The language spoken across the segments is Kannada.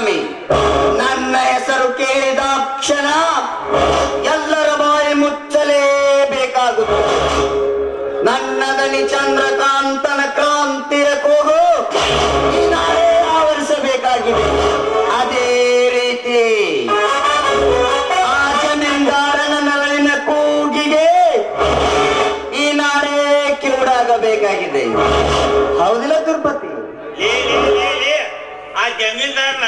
ಪರಾಕ್ರಮಿ ನನ್ನ ಹೆಸರು ಕೇಳಿದಾಕ್ಷಣ. ಎಲ್ಲರ ಬಾಯಿ ಮುಚ್ಚಲೇಬೇಕಾಗುತ್ತದೆ. ನನ್ನ ದನಿ ಚಂದ್ರಕಾಂತನ ಕ್ರಾಂತಿಯ ಕೂಗು ನಾಡೇ ಆವರಿಸಬೇಕಾಗಿದೆ. ಅದೇ ರೀತಿ ಆಚನೆಂದಾರನ ನರಳಿನ ಕೂಗಿಗೆ ಈ ನಾಳೆ ಕಿವುಡಾಗಬೇಕಾಗಿದೆ. ಜಮೀನ್ದಾರನ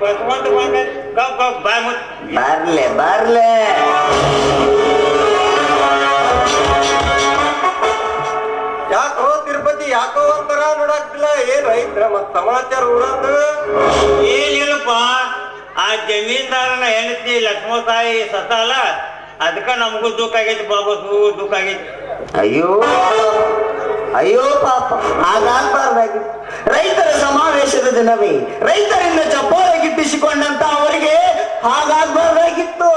ಬಸ್ಕೊಂತ ಬಂದ ಗಪ್ ಗಪ್ ಬಾಯ್ ಮುಚ್ಚ. ಬರ್ಲೆ ಬರ್ಲೆ. ಯಾಕೋ ತಿರುಪತಿ ಯಾಕೋ ಒಂಥರ ನೋಡಾಕ್ತಿಲ್ಲ ಏನ್ ಐತ್ರ ಮತ್ ಸಮಾಚಾರ ಊರಂದು ಏನಿಲ್ಲಪ್ಪ ಆ ಜಮೀನ್ದಾರನ ಹೆಂಡತಿ ಲಕ್ಷ್ಮ ತಾಯಿ ಸತ್ತಲ್ಲ ಅದಕ್ಕ ನಮಗೂ ದುಃಖ ಆಗೈತಿ ಬಾಬಸು ದುಃಖ ಆಗೈತಿ. ಅಯ್ಯೋ. ಅಯ್ಯೋ ಪಾಪ ಹಾಗಾಗಬಾರ್ದಾಗಿತ್ತು ರೈತರ ಸಮಾವೇಶದ ದಿನವೇ, ರೈತರಿಂದ ಚಪ್ಪಾಳೆ ಗಿಟ್ಟಿಸಿಕೊಂಡಂತ ಅವರಿಗೆ ಹಾಗಾಗ್ಬಾರ್ದಾಗಿತ್ತು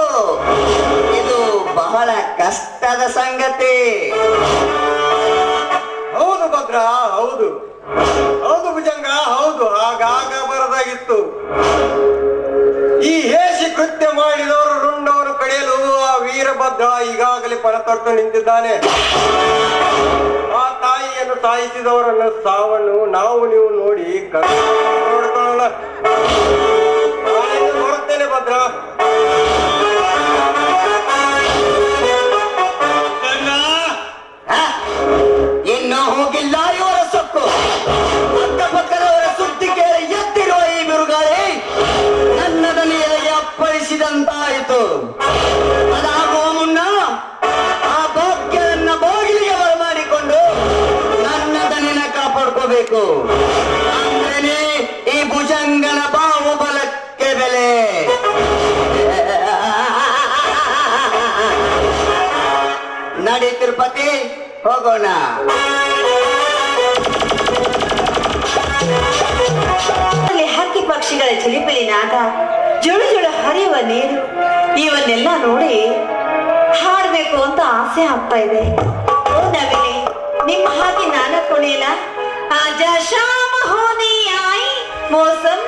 ಇದು ಬಹಳ ಕಷ್ಟದ ಸಂಗತಿ. ಹೌದು ಭದ್ರ, ಹೌದು. ಹೌದು ಭುಜಂಗ, ಹೌದು, ಹಾಗಾಗ ಬರದಾಗಿತ್ತು. ಈ ಹೇಸಿ ಕೃತ್ಯ ಮಾಡಿದವರು ರುಂಡವರು ಕಡೆಯಲು ಆ ವೀರಭದ್ರ ಈಗಾಗಲೇ ಪಣ ತೊಟ್ಟು ನಿಂತಿದ್ದಾನೆ. ತಾಯಿಯನ್ನು ಸಾಯಿಸಿದವರನ್ನ ಸಾವನ್ನು ನಾವು ನೀವು ನೋಡಿ ನಾಳೆಯಿಂದ ಬರುತ್ತೇನೆ ಭದ್ರ. ಹೋಗೋಣ. ಹಕ್ಕಿ ಪಕ್ಷಿಗಳ ಚಿಲಿಪಿಲಿ ನಾದ, ಜುಳು ಜುಳು ಹರಿಯುವ ನೀರು. ಇವನ್ನೆಲ್ಲ ನೋಡಿ ಹಾಡ್ಬೇಕು ಅಂತ ಆಸೆ ಆಗ್ತಾ ಇದೆ. ನವಿಲೆ, ನಿಮ್ಮ ಹಾಗೆ ನಾನ ಕುಣಿಯಲ್ಲ? ಆಜಾ ಶಾಮ ಹೋನಿ ಆಯಿ ಮೋಸಂ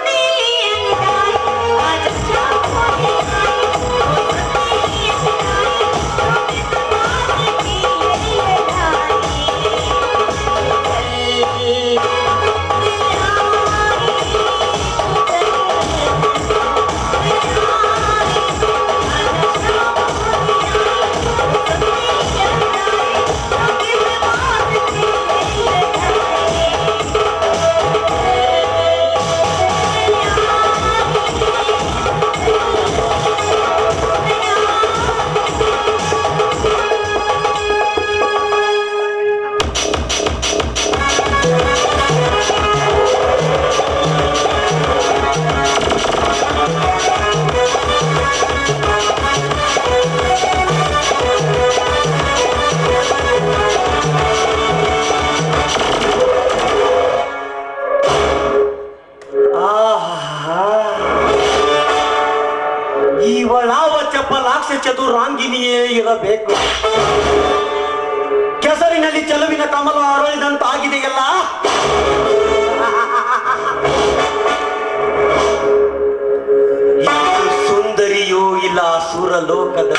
ಸುಂದರಿಯೋ ಲೋಕದ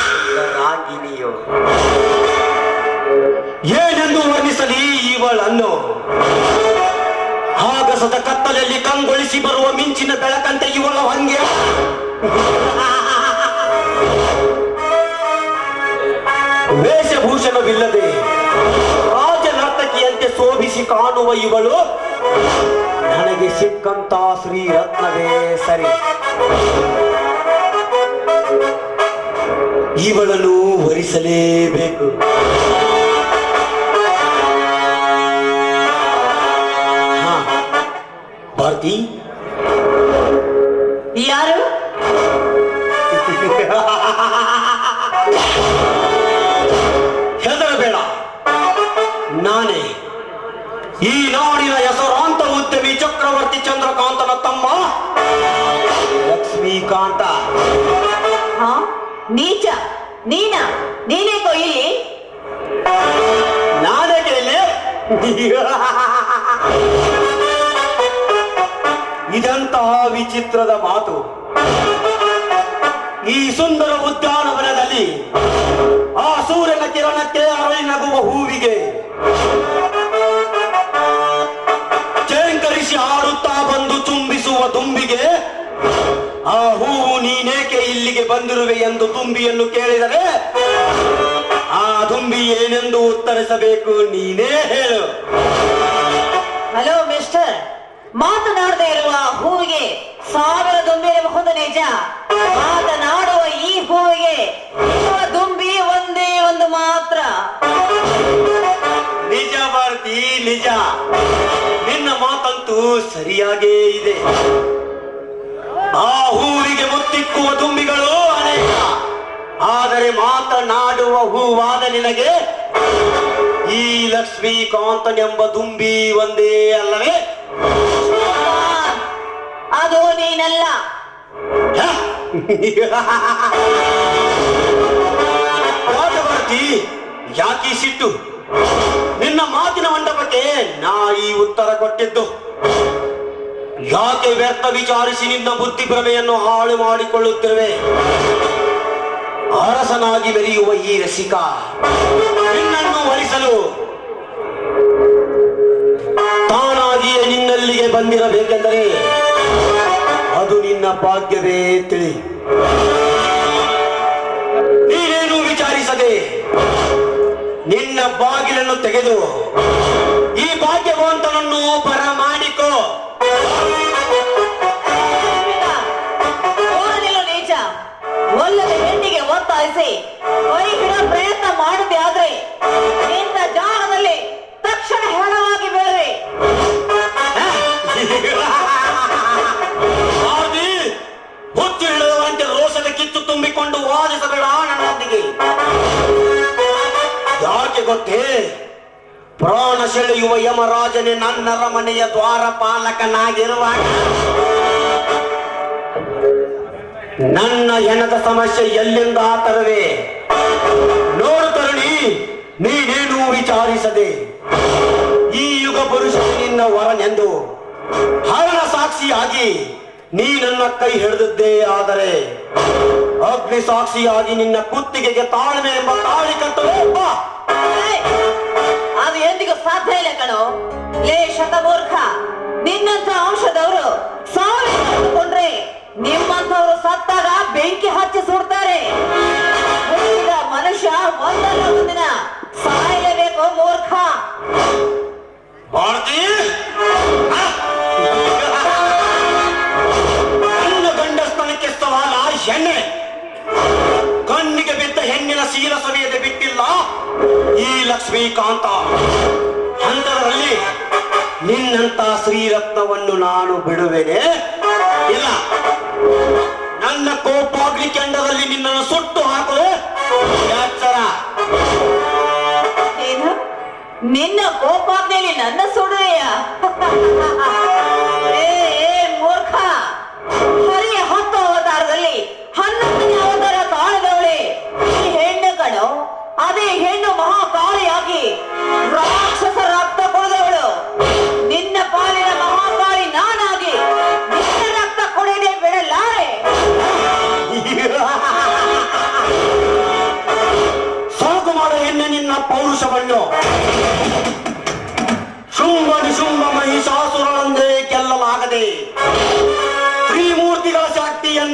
ರಾಗಿನಿಯೋ ಏನೆಂದು ವರ್ಣಿಸಲಿ ಇವಳನ್ನು ಆಗಸದ ಕತ್ತಲಲ್ಲಿ ಕಂಗೊಳಿಸಿ ಬರುವ ಮಿಂಚಿನ ಬೆಳಕಂತೆ ಇವಳ ಹಂಗೆ? ವೇಷಭೂಷಣವಿಲ್ಲದೆ ರಾಜ ನರ್ತಕಿಯಂತೆ ಶೋಭಿಸಿ ಕಾಣುವ ಇವಳು ನನಗೆ ಸಿಕ್ಕಂತ ಶ್ರೀರತ್ನವೇ ಸರಿ. ಇವಳನ್ನು ವರಿಸಲೇಬೇಕು. ಭಾರತಿ? ಯಾರು? ಹೆದರಬೇಡ ನಾನೇ ಈ ನಾಡಿನ ಹೆಸರಾಂತ ಉದ್ಯಮಿ ಚಕ್ರವರ್ತಿ ಚಂದ್ರಕಾಂತನ ತಮ್ಮ ಲಕ್ಷ್ಮೀಕಾಂತ. ನೀಚ, ನೀನ, ನೀನೇ ಇಲ್ಲಿ ನಾನೇ ಇದಂತಹ ವಿಚಿತ್ರದ ಮಾತು. ಈ ಸುಂದರ ಉದ್ಯಾನವನದಲ್ಲಿ ಆ ಸೂರ್ಯನ ಕಿರಣಕ್ಕೆ ಅರಳಿ ನಗುವ ಹೂವಿಗೆ ಬಂದಿರುವೆ ಎಂದು ತುಂಬಿಯನ್ನು ಕೇಳಿದರೆ ಆ ತುಂಬಿ ಏನೆಂದು ಉತ್ತರಿಸಬೇಕು ನೀನೇ ಹೇಳು. Hello mister. ಮಾತನಾಡದೆ ಇರುವ ಹೂವಿಗೆ ಸಾವಿರ ದುಂಬಿ ಇರಬಹುದು ನಿಜ. ಮಾತನಾಡುವ ಈ ಹೂವಿಗೆ ದುಂಬಿ ಒಂದೇ ಒಂದು ಮಾತ್ರ. ನಿಜ ಭಾರತಿ ನಿಜ. ನಿನ್ನ ಮಾತಂತೂ ಸರಿಯಾಗೇ ಇದೆ. ಆ ಹೂವಿಗೆ ಮುತ್ತಿಕ್ಕುವ ದುಂಬಿಗಳು ಅನೇಕ. ಆದರೆ ಮಾತನಾಡುವ ಹೂವಾದ ನಿನಗೆ ಈ ಲಕ್ಷ್ಮೀಕಾಂತನೆಂಬ ದುಂಬಿ ಒಂದೇ ಅಲ್ಲವೇ? ಅದು ನೀನಲ್ಲ. ಯಾಕೆ ಸಿಟ್ಟು? ನಿನ್ನ ಮಾತಿನ ಮಂಟಪಕ್ಕೆ ನಾ ಈ ಉತ್ತರ ಕೊಟ್ಟಿದ್ದು. ಯಾಕೆ ವ್ಯರ್ಥ ವಿಚಾರಿಸಿ ನಿನ್ನ ಬುದ್ಧಿ ಭ್ರಮೆಯನ್ನು ಹಾಳು ಮಾಡಿಕೊಳ್ಳುತ್ತೇವೆ? ಅರಸನಾಗಿ ಬೆರೆಯುವ ಈ ರಸಿಕ ನಿನ್ನನ್ನು ವರಿಸಲು ತಾನಾಗಿಯೇ ನಿನ್ನಲ್ಲಿಗೆ ಬಂದಿರಬೇಕೆಂದರೆ ಅದು ನಿನ್ನ ಭಾಗ್ಯವೇ ತಿಳಿ. ನೀನೇನು ವಿಚಾರಿಸದೆ ನಿನ್ನ ಬಾಗಿಲನ್ನು ತೆಗೆದು ಭಾಗ್ಯವಂತನನ್ನು ಬರ ಮಾಡಿಕೋ ಓರಲಿಲ್ಲ ನೀಚ ಒಲ್ಲದ ಹೆಣ್ಣಿಗೆ ಒತ್ತಾಯಿಸಿ ಹೊರಗಿಡ ಪ್ರಯತ್ನ ಮಾಡದೆ ಆದ್ರೆ ಇಂಥ ಜಾಗದಲ್ಲಿ ತಕ್ಷಣ ಹೆಣವಾಗಿ ಹುಚ್ಚು ಹಿಡಿಯುವಂತೆ ರೋಷದ ಕಿತ್ತು ತುಂಬಿಕೊಂಡು ವಾದಿಸಬೇಡ ನನ್ನೊಂದಿಗೆ. ಯಾಕೆ ಗೊತ್ತೇ? ಪ್ರಾಣ ಸೆಳೆಯುವ ಯಮರಾಜನೇ ನನ್ನರ ಮನೆಯ ದ್ವಾರ ಪಾಲಕನಾಗಿರುವ ನನ್ನ ಹೆಣದ ಸಮಸ್ಯೆ ಎಲ್ಲಿಂದ ಆತರವೆ ನೋಡು ತರುಣಿ, ನೀನೇನು ವಿಚಾರಿಸದೆ. ಈ ಯುಗ ಪುರುಷ ನಿನ್ನ ವರನೆಂದು ಹರಣ ಸಾಕ್ಷಿಯಾಗಿ ನೀ ನನ್ನ ಕೈ ಹಿಡಿದದ್ದೇ ಆದರೆ, ಅಗ್ನಿ ಸಾಕ್ಷಿಯಾಗಿ ನಿನ್ನ ಕುತ್ತಿಗೆಗೆ ತಾಳ್ಮೆ ಎಂಬ ತಾಳಿ ಕಟ್ಟಲು ಬೆಂಕಿ ಹಚ್ಚಿ ಸುಡ್ತಾರೆ ಮನುಷ್ಯ ಒಂದಲ್ಲ ದಿನ ಸಾಯಲೇಬೇಕು ಮೂರ್ಖ? ನನ್ನ ಗಂಡಸ್ತನಕ್ಕೆ ಸವಾಲ ಹೆಣ್ಣೆ. ಕಣ್ಣಿಗೆ ಬಿದ್ದ ಹೆಣ್ಣಿನ ಶೀಲ ಸವಿಯದೆ ಬಿಟ್ಟಿಲ್ಲ. ಈ ಲಕ್ಷ್ಮೀಕಾಂತ ಅಂತರಲ್ಲಿ ನಿನ್ನಂತ ಶ್ರೀರತ್ನವನ್ನು ನಾನು ಬಿಡುವೆನೆ? ಇಲ್ಲ. ನನ್ನ ಸುಡುವೆಯ. ಮೂರ್ಖ. ಹರಿಯ ಹತ್ತು ಅವತಾರದಲ್ಲಿ ಹನ್ನೊಂದನೇ ಅವತಾರ ತಾಳಿದವಳೆ ಈ ಹೆಣ್ಣು ಅದೇ ಹೆಣ್ಣು ಮಹಾಕಾಳಿಯಾಗಿ ರಾಕ್ಷಸ ರಕ್ತ ಕುಡಿದವಳು ನಿನ್ನ ಪಾಲಿನ ಮಹಾಕಾಳಿ ನಾನಾಗಿ ನಿನ್ನ ರಕ್ತ ಕುಡಿಯದೆ ಬಿಡಲಾರೆ ಸಾಕು ಮಾಡೋ ಎನ್ನೆ ನಿನ್ನ ಪೌರುಷವನ್ನು.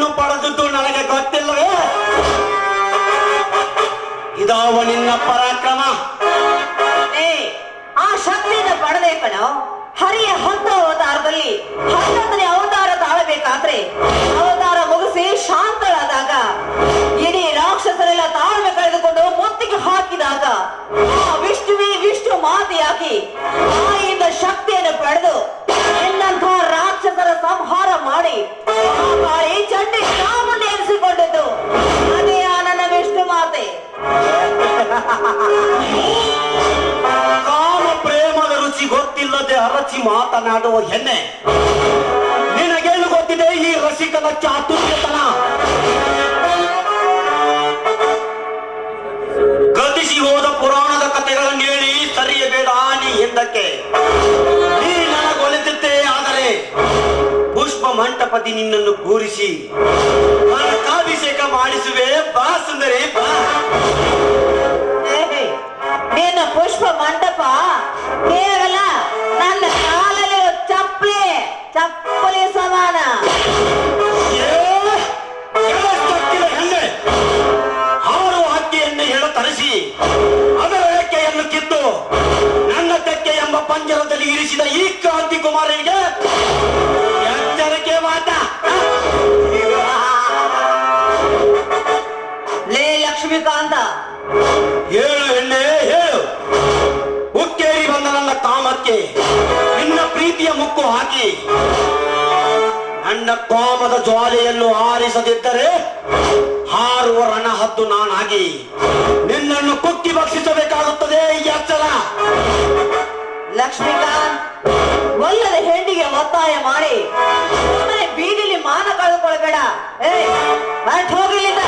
ಶಕ್ತಿಯನ್ನು ಪಡೆದದ್ದು ನನಗೆ ಗೊತ್ತಿಲ್ಲವೇ? ಇದಾವ ನಿನ್ನ ಪರಾಕ್ರಮ. ಆ ಶಕ್ತಿಯನ್ನು ಕಣ. ಹರಿಯ ಹತ್ತು ಅವತಾರದಲ್ಲಿ ಹತ್ತನೇ ಅವತಾರ ತಾಳಬೇಕಾದ್ರೆ ಅವತಾರ ಮುಗಿಸಿ ಶಾಂತಳಾದಾಗ ಇಡೀ ರಾಕ್ಷಸರೆಲ್ಲ ತಾಳ್ಮೆ ಕಳೆದುಕೊಂಡು ಮುತ್ತಿಗೆ ಹಾಕಿದಾಗ ಆ ವಿಷ್ಣುವೇ ವಿಷ್ಣು ಮಾತೆಯಾಗಿ ತಾಯಿಯಿಂದ ಶಕ್ತಿಯನ್ನು ಪಡೆದು ನಿನ್ನಂಥ ರಾಕ್ಷಸರ ಸಂಹಾರ ಮಾಡಿ ಚಂಡಿ ಚಾಮುಂಡಿ ಎನಿಸಿಕೊಂಡಿದ್ದು. ಅದೇ ಆನನ ವಿಷ್ಣು ಮಾತೆ. ಕಾಮ ಪ್ರೇಮದ ರುಚಿ ಗೊತ್ತಿಲ್ಲದೆ ಅರಚಿ ಮಾತನಾಡುವ ಹೆಣ್ಣೆ. ನಿನಗೇನು ಗೊತ್ತಿದೆ ಈ ರಸಿಕನ ಚಾತುರ್ಯತನ? ಗತಿಸಿ ಹೋದ ಪುರಾಣದ ಕಥೆಗಳನ್ನು ಹೇಳಿ ಸರಿಯಬೇಡ ನೀ ಹಿಂದಕ್ಕೆ ನೀ ನನಗೊಲಿತಿದ್ದೆ, ಆದರೆ ಪುಷ್ಪ ಮಂಟಪದಿ ನಿನ್ನನ್ನು ಕೂರಿಸಿ. ಅಭಿಷೇಕ ಮಾಡಿಸುವೆ ಬಾ ಸುಂದರಿ ಬಾ. ನಿನ್ನ ಪುಷ್ಪ ಮಂಟಪ ಕೇವಲ ನನ್ನ ಕೋಮದ ಜ್ವಾಲೆಯನ್ನು ಆರಿಸದಿದ್ದರೆ ಹಾರುವ ರಣಹದ್ದು ನಾನಾಗಿ ನಿನ್ನನ್ನು ಕುಕ್ಕಿ ಭಕ್ಷಿಸಬೇಕಾಗುತ್ತದೆ, ಈ ಎಚ್ಚರ ಲಕ್ಷ್ಮೀಕಾಂತ್, ಒಲ್ಲದ ಹೆಂಡಿಗೆ ಒತ್ತಾಯ ಮಾಡಿ. ಬೀದಿಲಿ ಮಾನ ಕಳ್ಕೊಳ್ಬೇಡ. ಏ ಹೊರ್ಟ್ ಹೋಗಿಲ್ಲಿಂದ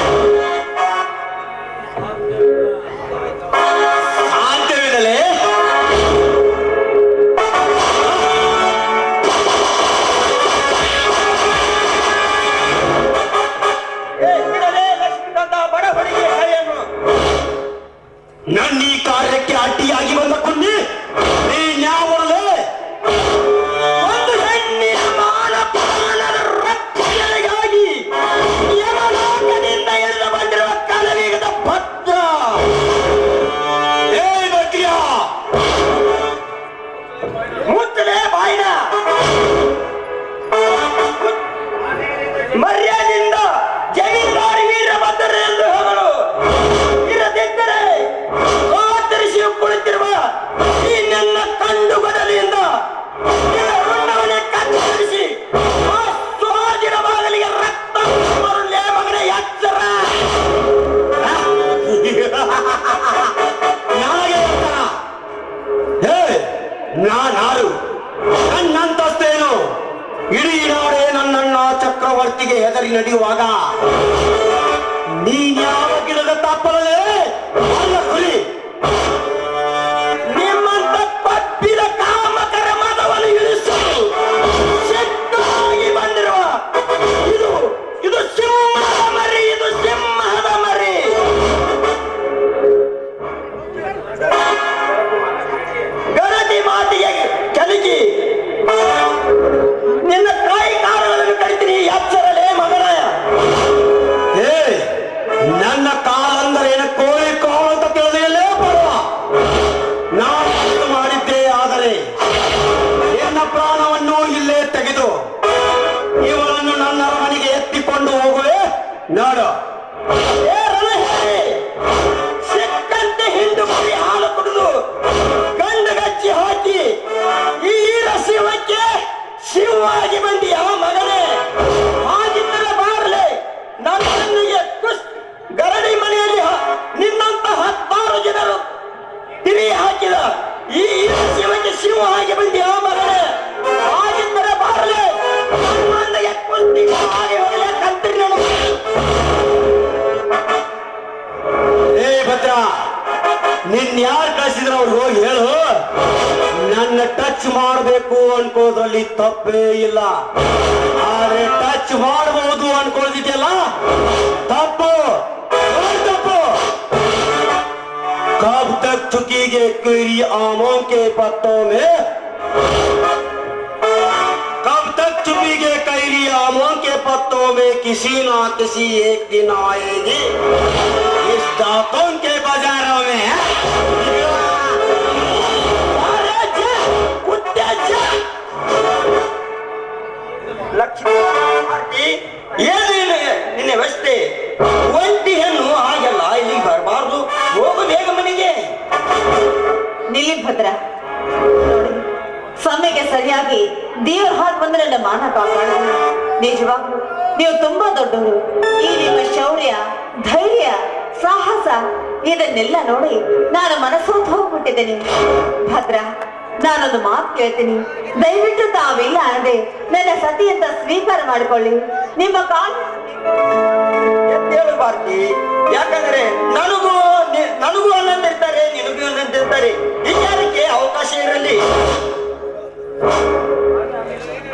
ಆಗಿ ಬಂದಿಯ ಮಗನೇ ಹಾಗಿದ್ದರೆ ಬಾರಲೆ. ಕತ್ತಿರಿ ಏ ಭದ್ರ, ನಿನ್ ಯಾರು ಕಳಿಸಿದ್ರ ಅವ್ರಿಗೆ ಹೋಗಿ ಹೇಳು. ನನ್ನ ಟಚ್ ಮಾಡಬೇಕು ಅನ್ಕೋದ್ರಲ್ಲಿ ತಪ್ಪೇ ಇಲ್ಲ. ಆದ್ರೆ ಟಚ್ ಮಾಡಬಹುದು ಅನ್ಕೊಳ್ತಿದ್ಯಲ್ಲ? ತಪ್ಪು. कब तक चुकीगे तेरी आमों के पत्तों में कब तक चुपीगे कैरी आमों के पत्तों में किसी ना किसी एक दिन आएगी इस दांतों के बाजारों में अरे जा, कुत्ते जा। ಲಕ್ಷ್ಮೀ ಪಾರ್ವತಿ, ಏನು ನಿನಗೆ ನಿನ್ನ ವ್ಯವಸ್ಥೆ ಒಂಟಿ ಹೆಣ್ಣು ಹಾಗೆಲ್ಲ ಇಲ್ಲಿಗೆ ಬರಬಾರ್ದು ನಿಲ್ಲಿ ಭದ್ರ. ನೋಡಿ ಸಮಯಕ್ಕೆ ಸರಿಯಾಗಿ ದೇವ್ರ ಹಾಡ್ ಬಂದ್ರೆ ನನ್ನ ಮಾನ ಕಾಪಾಡ. ನಿಜವಾಗ್ಲು, ನೀವು ತುಂಬಾ ದೊಡ್ಡವರು. ಈ ನಿಮ್ಮ ಶೌರ್ಯ, ಧೈರ್ಯ, ಸಾಹಸ, ಇದನ್ನೆಲ್ಲ ನೋಡಿ ನಾನು ಮನಸ್ಸೋತ್ ಹೋಗ್ಬಿಟ್ಟಿದ್ದೇನೆ ಭದ್ರ, ನಾನೊಂದು ಮಾತು ಕೇಳ್ತೀನಿ. ದಯವಿಟ್ಟು ತಾವಿಲ್ಲ ಅನ್ನದೆ ನನ್ನ ಸತಿ ಅಂತ ಸ್ವೀಕಾರ ಮಾಡ್ಕೊಳ್ಳಿ. ನಿಮ್ಮ ಕಾಲ್ ಕೇಳಬಾರ್ದು ಯಾಕಂದ್ರೆ ನನಗೂ ನನಗೂ ಅನ್ನಂತಿರ್ತಾರೆ ನಿನಗೂ ಅನ್ನಂತಿರ್ತಾರೆ ಇನ್ಯಾರಕ್ಕೆ ಅವಕಾಶ ಇರಲಿ?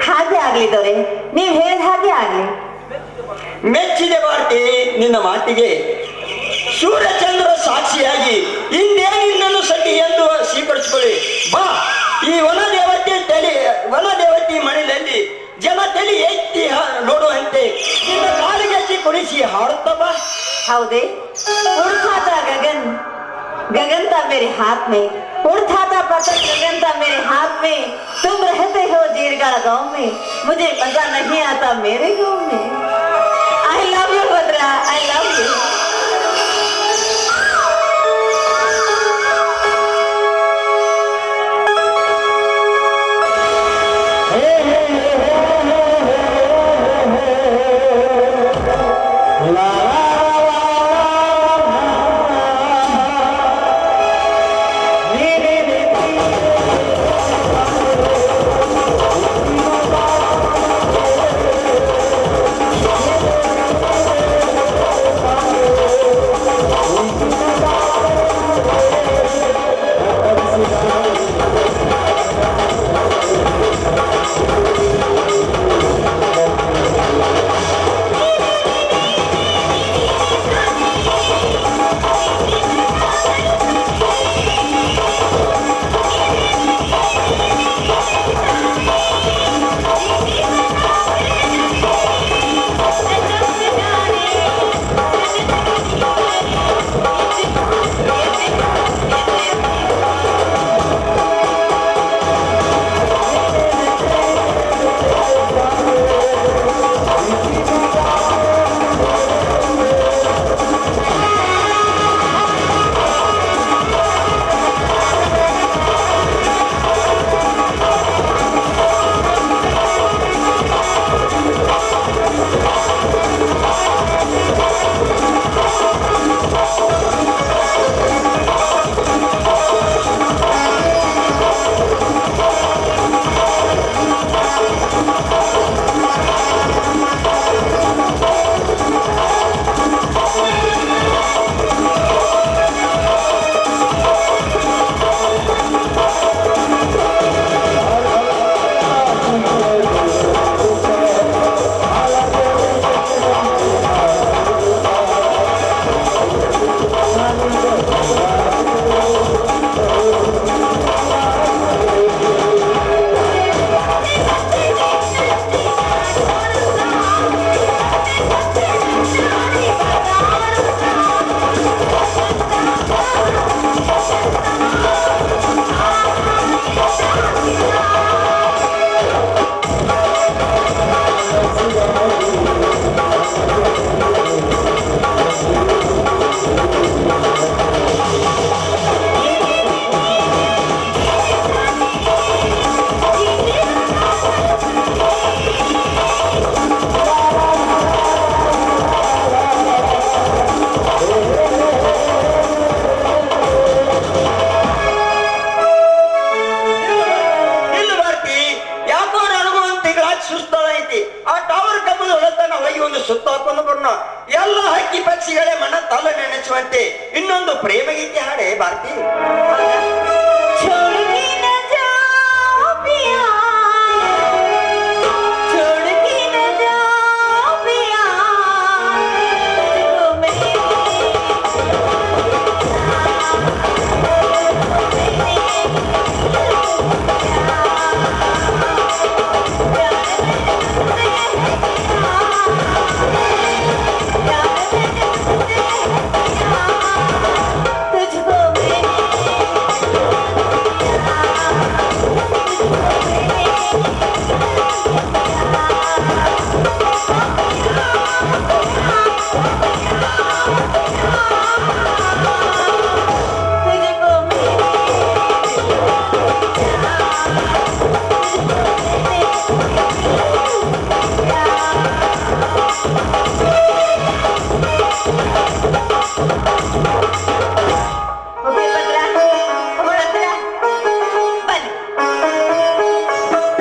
ಹಾಗೆ ಆಗ್ಲಿ ದೊರೆ ನೀವ್ ಹೇಳ ಹಾಗೆ ಆಗ್ಲಿ. ಮೆಚ್ಚಿದೆ ಬಾರ್ತಿ ನಿನ್ನ ಮಾತಿಗೆ. ಸೂರ್ಯಚಂದ್ರ ಸಾಕ್ಷಿಯಾಗಿ ಇನ್ನೇನಿನ್ನನ್ನು ಸಟ್ಟಿ ಎಂದು ಸ್ವೀಕರಿಸಿಕೊಳ್ಳಿ. ಬಾ ಈ ವನ ದೇವತೆ ತಲೆ ವನ ದೇವತೆ ಮನೆಯಲ್ಲಿ ಜನ ತಲೆ ಎತ್ತಿ ನೋಡುವಂತೆ. ನಿನ್ನ ಕಾಲಿಗೆ ಕುಣಿಸಿ ಹಾಡುತ್ತ उड़ उड़ता था गगन। गगन था मेरे हाथ में। उड़ता था पतंग गगन था मेरे हाथ में। तुम रहते हो जीरगा गाँव में। मुझे मज़ा नहीं आता मेरे गाँव में। I love you Bhadra I love you ಸುತ್ತಾಕೊಂಡು ಬರ್ಣ ಎಲ್ಲ ಹಕ್ಕಿ ಪಕ್ಷಿಗಳೇ ಮನ ತಲೆ ನೆನೆಸುವಂತೆ ಇನ್ನೊಂದು ಪ್ರೇಮ ಗೀತೆ ಹಾಡೆ ಭಾರತೀ.